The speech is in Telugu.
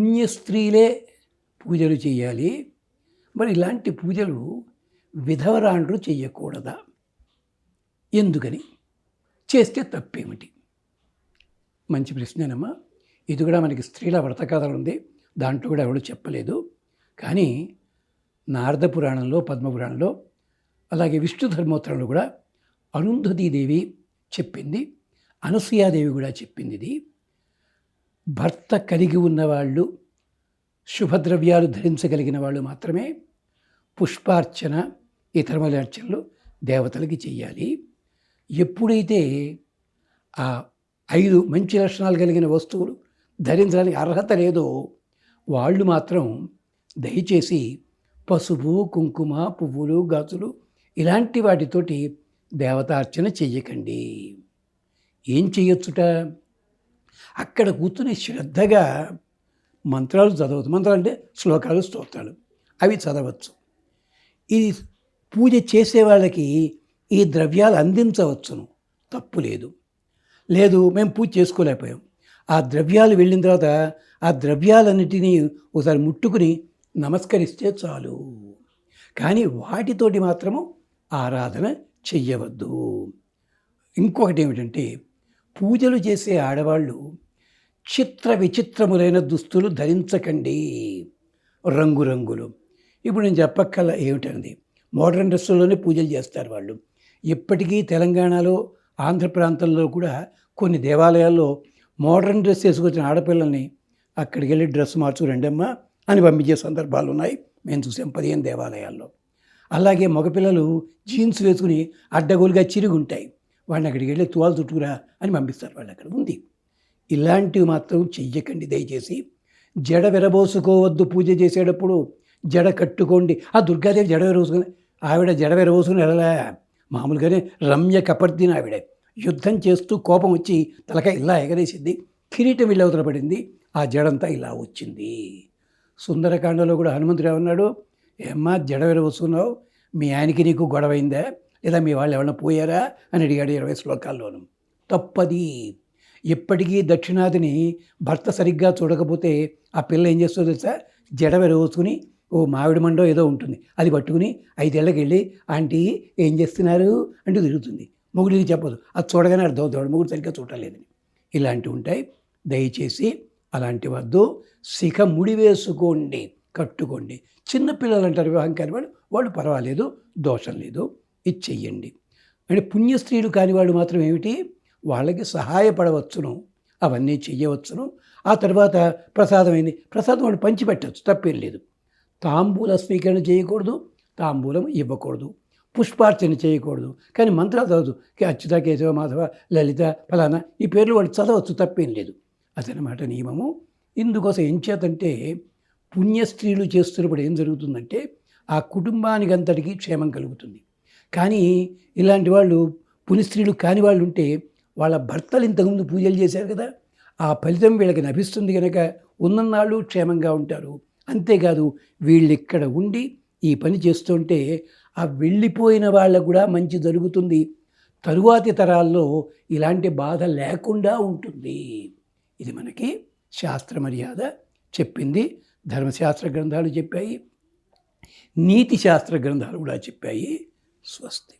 పుణ్య స్త్రీలే పూజలు చేయాలి. మరి ఇలాంటి పూజలు విధవరాండ్రు చేయకూడదా ఎందుకని? చేస్తే తప్పేమిటి? మంచి ప్రశ్నేనమ్మా. ఇది కూడా మనకి స్త్రీల వ్రత కథలు ఉంది. దాంట్లో కూడా ఎవరు చెప్పలేదు. కానీ నారద పురాణంలో పద్మపురాణంలో అలాగే విష్ణు ధర్మోత్తరంలో కూడా అరుంధతీదేవి చెప్పింది. అనసూయాదేవి కూడా చెప్పింది ఇది. భర్త కలిగి ఉన్నవాళ్ళు శుభద్రవ్యాలు ధరించగలిగిన వాళ్ళు మాత్రమే పుష్పార్చన ఇతరముల అర్చనలు దేవతలకి చెయ్యాలి. ఎప్పుడైతే ఆ ఐదు మంచి లక్షణాలు కలిగిన వస్తువులు ధరించడానికి అర్హత లేదో వాళ్ళు మాత్రం దయచేసి పసుపు కుంకుమ పువ్వులు గాజులు ఇలాంటి వాటితోటి దేవతార్చన చెయ్యకండి. ఏం చెయ్యొచ్చుట? అక్కడ కూర్చుని శ్రద్ధగా మంత్రాలు చదవచ్చు మంత్రాలు అంటే శ్లోకాలు స్తోత్రాలు. అవి చదవచ్చు. ఈ పూజ చేసే వాళ్ళకి ఈ ద్రవ్యాలు అందించవచ్చును. తప్పు లేదు. లేదు మేము పూజ చేసుకోలేకపోయాం. ఆ ద్రవ్యాలు వెళ్ళిన తర్వాత ఆ ద్రవ్యాలన్నిటినీ ఒకసారి ముట్టుకుని నమస్కరిస్తే చాలు. కానీ వాటితోటి మాత్రము ఆరాధన చెయ్యవద్దు. ఇంకొకటి ఏమిటంటే పూజలు చేసే ఆడవాళ్ళు చిత్ర విచిత్రములైన దుస్తులు ధరించకండి. రంగురంగులు. ఇప్పుడు నేను చెప్పక్కల ఏమిటండి మోడర్న్ డ్రెస్సుల్లోనే పూజలు చేస్తారు వాళ్ళు. ఇప్పటికీ తెలంగాణలో ఆంధ్ర ప్రాంతంలో కూడా కొన్ని దేవాలయాల్లో మోడర్న్ డ్రెస్ వేసుకొచ్చిన ఆడపిల్లల్ని అక్కడికి వెళ్ళి డ్రెస్ మార్చు రెండమ్మా అని పంపించే సందర్భాలు ఉన్నాయి మేము చూసాం పదిహేను దేవాలయాల్లో. అలాగే మగపిల్లలు జీన్స్ వేసుకుని అడ్డగోలుగా చిరుగుంటాయి వాళ్ళని అక్కడికి వెళ్ళి తువాలు చుట్టుకురా అని పంపిస్తారు. వాళ్ళు అక్కడ ఉంది. ఇలాంటివి మాత్రం చెయ్యకండి దయచేసి. జడ విరబోసుకోవద్దు పూజ చేసేటప్పుడు. జడ కట్టుకోండి. ఆ దుర్గాదేవి జడ విరబోసుకుని ఆవిడ జడ విరబోసుకుని వెళ్ళలే. మామూలుగానే రమ్య కపర్దిన ఆవిడ. యుద్ధం చేస్తూ కోపం వచ్చి తలకాయ ఇలా ఎగరేసింది. కిరీటం వెళ్ళవతల పడింది. ఆ జడంతా ఇలా వచ్చింది. సుందరకాండలో కూడా హనుమంతుడు ఏమన్నాడు? ఏమ్మా జడ విరబోసుకున్నావు? మీ ఆయనకి నీకు గొడవైందా? లేదా మీ వాళ్ళు ఎవరైనా పోయారా? అని అడిగాడు ఇరవై శ్లోకాల్లోనూ. తప్పది. ఎప్పటికీ దక్షిణాదిని భర్త సరిగ్గా చూడకపోతే ఆ పిల్ల ఏం చేస్తుందో తెలుసా? జడ విరవోసుకుని ఓ మామిడి మండో ఏదో ఉంటుంది. అది పట్టుకుని ఐదేళ్ళకి వెళ్ళి ఆంటీ ఏం చేస్తున్నారు? అంటూ తిరుగుతుంది. మొగుడికి చెప్పదు. అది చూడగానే అర్థం అవుతాడు మొగుడు సరిగ్గా చూడలేదని ఇలాంటివి ఉంటాయి. దయచేసి అలాంటి వద్దు. శిఖ ముడి వేసుకోండి. కట్టుకోండి. చిన్నపిల్లలు అంటారు వివాహం కాని వాళ్ళు వాళ్ళు పర్వాలేదు. దోషం లేదు. ఇది చెయ్యండి. అంటే పుణ్య స్త్రీలు కాని వాళ్ళు మాత్రం ఏమిటి? వాళ్ళకి సహాయపడవచ్చును. అవన్నీ చెయ్యవచ్చును. ఆ తర్వాత ప్రసాదమైంది ప్రసాదం వాళ్ళు పంచిపెట్టచ్చు తప్పేం లేదు. తాంబూల స్వీకరణ చేయకూడదు తాంబూలం ఇవ్వకూడదు. పుష్పార్చన చేయకూడదు. కానీ మంత్రాలు చదవచ్చు కే అచ్యుత కేశవ మాధవ లలిత ఫలానా ఈ పేర్లు వాళ్ళు చదవచ్చు తప్పేం లేదు. అదనమాట నియమము. ఇందుకోసం ఏం చేతంటే పుణ్య స్త్రీలు చేస్తున్నప్పుడు ఏం జరుగుతుందంటే ఆ కుటుంబానికి అంతటికీ క్షేమం కలుగుతుంది. కానీ ఇలాంటి వాళ్ళు పునిస్త్రీలు కాని వాళ్ళు ఉంటే వాళ్ళ భర్తలు ఇంతకుముందు పూజలు చేశారు కదా ఆ ఫలితం వీళ్ళకి లభిస్తుంది కనుక ఉన్ననాళ్ళు క్షేమంగా ఉంటారు. అంతేకాదు వీళ్ళు ఇక్కడ ఉండి ఈ పని చేస్తుంటే ఆ వెళ్ళిపోయిన వాళ్ళకు కూడా మంచి జరుగుతుంది. తరువాతి తరాల్లో ఇలాంటి బాధ లేకుండా ఉంటుంది. ఇది మనకి శాస్త్ర మర్యాద చెప్పింది ధర్మశాస్త్ర గ్రంథాలు చెప్పాయి నీతి శాస్త్ర గ్రంథాలు కూడా చెప్పాయి. స్వస్తి.